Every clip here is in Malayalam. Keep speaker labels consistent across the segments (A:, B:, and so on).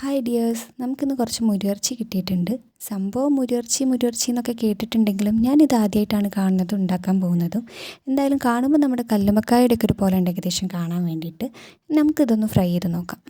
A: ഹായ് ഡിയേഴ്സ് നമുക്കിന്ന് കുറച്ച് മുരിയിറച്ചി കിട്ടിയിട്ടുണ്ട്. സംഭവം മുരിയിറച്ചി മുരിയിറച്ചി എന്നൊക്കെ കേട്ടിട്ടുണ്ടെങ്കിലും ഞാനിത് ആദ്യമായിട്ടാണ് കാണുന്നത് ഉണ്ടാക്കാൻ പോകുന്നതും. എന്തായാലും കാണുമ്പോൾ നമ്മുടെ കല്ലുമക്കായുടെ ഒക്കെ ഒരു പോലെ ഉണ്ട് ഏകദേശം കാണാൻ വേണ്ടിയിട്ട്. നമുക്കിതൊന്ന് ഫ്രൈ ചെയ്ത് നോക്കാം.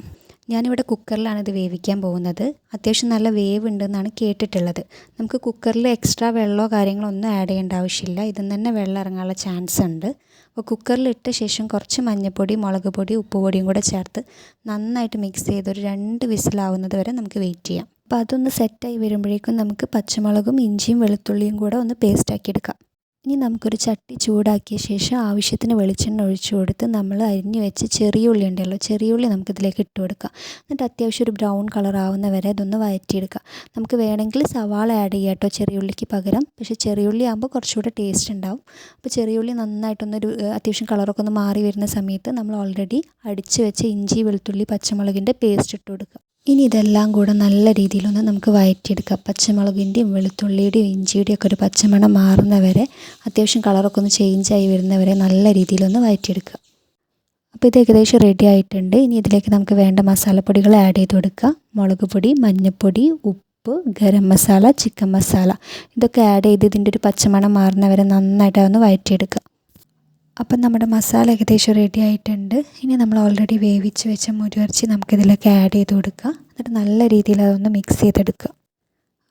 A: ഞാനിവിടെ കുക്കറിലാണ് ഇത് വേവിക്കാൻ പോകുന്നത്. അത്യാവശ്യം നല്ല വേവ് ഉണ്ടെന്നാണ് കേട്ടിട്ടുള്ളത്. നമുക്ക് കുക്കറിൽ എക്സ്ട്രാ വെള്ളമോ കാര്യങ്ങളോ ഒന്നും ആഡ് ചെയ്യേണ്ട ആവശ്യമില്ല. ഇതിൽ തന്നെ വെള്ളം ഇറങ്ങാനുള്ള ചാൻസ് ഉണ്ട്. അപ്പോൾ കുക്കറിലിട്ട ശേഷം കുറച്ച് മഞ്ഞൾപ്പൊടി മുളക് പൊടി ഉപ്പുപൊടിയും കൂടെ ചേർത്ത് നന്നായിട്ട് മിക്സ് ചെയ്ത് ഒരു രണ്ട് വിസിലാവുന്നത് വരെ നമുക്ക് വെയിറ്റ് ചെയ്യാം. അപ്പോൾ അതൊന്ന് സെറ്റായി വരുമ്പോഴേക്കും നമുക്ക് പച്ചമുളകും ഇഞ്ചിയും വെളുത്തുള്ളിയും കൂടെ ഒന്ന് പേസ്റ്റാക്കി എടുക്കാം. ഇനി നമുക്കൊരു ചട്ടി ചൂടാക്കിയ ശേഷം ആവശ്യത്തിന് വെളിച്ചെണ്ണ ഒഴിച്ചു കൊടുത്ത് നമ്മൾ അരിഞ്ഞു വെച്ച ചെറിയ ഉള്ളി ഉണ്ടല്ലോ ചെറിയ ഉള്ളി നമുക്കിതിലേക്ക് ഇട്ട് കൊടുക്കാം. എന്നിട്ട് അത്യാവശ്യം ഒരു ബ്രൗൺ കളർ ആവുന്ന വരെ ഇതൊന്ന് വഴറ്റിയെടുക്കാം. നമുക്ക് വേണമെങ്കിൽ സവാള ആഡ് ചെയ്യാം കേട്ടോ ചെറിയ ഉള്ളിക്ക് പകരം. പക്ഷേ ചെറിയ ഉള്ളി ആകുമ്പോൾ കുറച്ചുകൂടെ ടേസ്റ്റ് ഉണ്ടാവും. അപ്പോൾ ചെറിയ ഉള്ളി നന്നായിട്ടൊന്നൊരു അത്യാവശ്യം കളറൊക്കെ ഒന്ന് മാറി വരുന്ന സമയത്ത് നമ്മൾ ഓൾറെഡി അടിച്ച് വെച്ച ഇഞ്ചി വെളുത്തുള്ളി പച്ചമുളകിന്റെ പേസ്റ്റ് ഇട്ട് കൊടുക്കുക. ഇനി ഇതെല്ലാം കൂടെ നല്ല രീതിയിലൊന്ന് നമുക്ക് വഴറ്റിയെടുക്കാം പച്ചമുളകിന്റെയും വെളുത്തുള്ളിയുടെയും ഇഞ്ചിയുടെയും ഒക്കെ ഒരു പച്ചമണം മാറുന്നവരെ അത്യാവശ്യം കളറൊക്കെ ഒന്ന് ചേഞ്ചായി വരുന്നവരെ നല്ല രീതിയിലൊന്ന് വഴറ്റിയെടുക്കുക അപ്പോൾ ഇത് ഏകദേശം റെഡി ആയിട്ടുണ്ട്. ഇനി ഇതിലേക്ക് നമുക്ക് വേണ്ട മസാലപ്പൊടികൾ ആഡ് ചെയ്ത് കൊടുക്കുക മുളക് പൊടി മഞ്ഞൾപ്പൊടി ഉപ്പ് ഗരം മസാല ചിക്കൻ മസാല. ഇതൊക്കെ ആഡ് ചെയ്ത് ഇതിന്റെ ഒരു പച്ചമണം മാറുന്നവരെ നന്നായിട്ട് അതൊന്ന് വഴറ്റിയെടുക്കുക അപ്പം നമ്മുടെ മസാല ഏകദേശം റെഡി ആയിട്ടുണ്ട്. ഇനി നമ്മൾ ഓൾറെഡി വേവിച്ച് വെച്ച മുരിയിറച്ചി നമുക്കിതിലേക്ക് ആഡ് ചെയ്ത് കൊടുക്കുക എന്നിട്ട് നല്ല രീതിയിൽ അതൊന്ന് മിക്സ് ചെയ്തെടുക്കുക.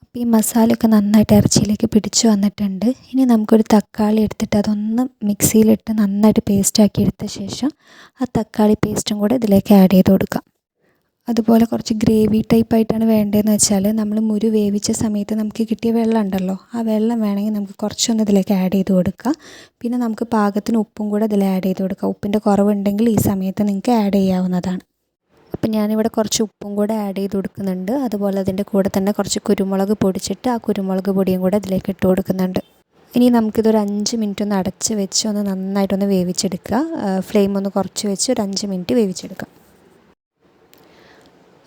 A: അപ്പോൾ ഈ മസാലയൊക്കെ നന്നായിട്ട് ഇറച്ചിയിലേക്ക് പിടിച്ചു വന്നിട്ടുണ്ട്. ഇനി നമുക്കൊരു തക്കാളി എടുത്തിട്ട് അതൊന്ന് മിക്സിയിലിട്ട് നന്നായിട്ട് പേസ്റ്റാക്കി എടുത്ത ശേഷം ആ തക്കാളി പേസ്റ്റും കൂടെ ഇതിലേക്ക് ആഡ് ചെയ്ത് കൊടുക്കാം. അതുപോലെ കുറച്ച് ഗ്രേവി ടൈപ്പായിട്ടാണ് വേണ്ടതെന്ന് വെച്ചാൽ നമ്മൾ മുരു വേവിച്ച സമയത്ത് നമുക്ക് കിട്ടിയ വെള്ളം ഉണ്ടല്ലോ ആ വെള്ളം വേണമെങ്കിൽ നമുക്ക് കുറച്ചൊന്ന് ഇതിലേക്ക് ആഡ് ചെയ്ത് കൊടുക്കുക പിന്നെ നമുക്ക് പാകത്തിന് ഉപ്പും കൂടെ ഇതിൽ ആഡ് ചെയ്ത് കൊടുക്കുക ഉപ്പിന്റെ കുറവുണ്ടെങ്കിൽ ഈ സമയത്ത് നിങ്ങൾക്ക് ആഡ് ചെയ്യാവുന്നതാണ്. അപ്പം ഞാനിവിടെ കുറച്ച് ഉപ്പും കൂടെ ആഡ് ചെയ്ത് കൊടുക്കുന്നുണ്ട്. അതുപോലെ അതിന്റെ കൂടെ തന്നെ കുറച്ച് കുരുമുളക് പൊടിച്ചിട്ട് ആ കുരുമുളക് പൊടിയും കൂടെ ഇതിലേക്ക് ഇട്ട് കൊടുക്കുന്നുണ്ട്. ഇനി നമുക്കിതൊരു അഞ്ച് മിനിറ്റ് ഒന്ന് അടച്ച് വെച്ച് ഒന്ന് നന്നായിട്ടൊന്ന് വേവിച്ചെടുക്കുക. ഫ്ലെയിം ഒന്ന് കുറച്ച് വെച്ച് ഒരു അഞ്ച് മിനിറ്റ് വേവിച്ചെടുക്കാം.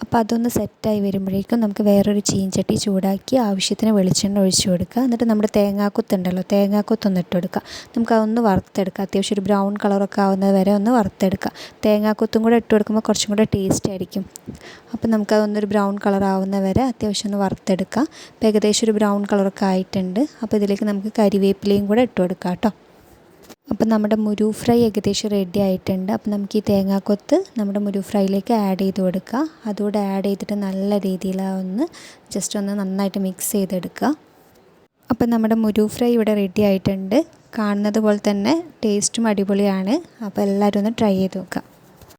A: അപ്പോൾ അതൊന്ന് സെറ്റായി വരുമ്പോഴേക്കും നമുക്ക് വേറൊരു ചീഞ്ചട്ടി ചൂടാക്കി ആവശ്യത്തിന് വെളിച്ചെണ്ണ ഒഴിച്ച് കൊടുക്കുക. എന്നിട്ട് നമ്മുടെ തേങ്ങാക്കൊത്തുണ്ടല്ലോ തേങ്ങാക്കൊത്തൊന്ന് ഇട്ട് കൊടുക്കുക. നമുക്ക് അതൊന്ന് വറുത്തെടുക്കുക അത്യാവശ്യം ഒരു ബ്രൗൺ കളറൊക്കെ ആവുന്നത് വരെ ഒന്ന് വറുത്തെടുക്കുക തേങ്ങാക്കൊത്തും കൂടെ ഇട്ട് കൊടുക്കുമ്പോൾ കുറച്ചും കൂടെ ടേസ്റ്റ് ആയിരിക്കും. അപ്പോൾ നമുക്കതൊന്നൊരു ബ്രൗൺ കളർ ആവുന്ന വരെ അത്യാവശ്യം ഒന്ന് വറുത്തെടുക്കുക അപ്പോൾ ഏകദേശം ഒരു ബ്രൗൺ കളറൊക്കെ ആയിട്ടുണ്ട്. അപ്പോൾ ഇതിലേക്ക് നമുക്ക് കരിവേപ്പിലയും കൂടെ ഇട്ട് കൊടുക്കാം കേട്ടോ. അപ്പം നമ്മുടെ മുരു ഫ്രൈ ഏകദേശം റെഡി ആയിട്ടുണ്ട്. അപ്പം നമുക്ക് ഈ തേങ്ങാക്കൊത്ത് നമ്മുടെ മുരു ഫ്രൈയിലേക്ക് ആഡ് ചെയ്ത് കൊടുക്കുക അതുകൂടെ ആഡ് ചെയ്തിട്ട് നല്ല രീതിയിൽ ഒന്ന് ജസ്റ്റ് ഒന്ന് നന്നായിട്ട് മിക്സ് ചെയ്തെടുക്കുക. അപ്പം നമ്മുടെ മുരു ഫ്രൈ ഇവിടെ റെഡി ആയിട്ടുണ്ട്. കാണുന്നത് പോലെ തന്നെ ടേസ്റ്റും അടിപൊളിയാണ്. അപ്പോൾ എല്ലാവരും ഒന്ന് ട്രൈ ചെയ്ത് നോക്കുക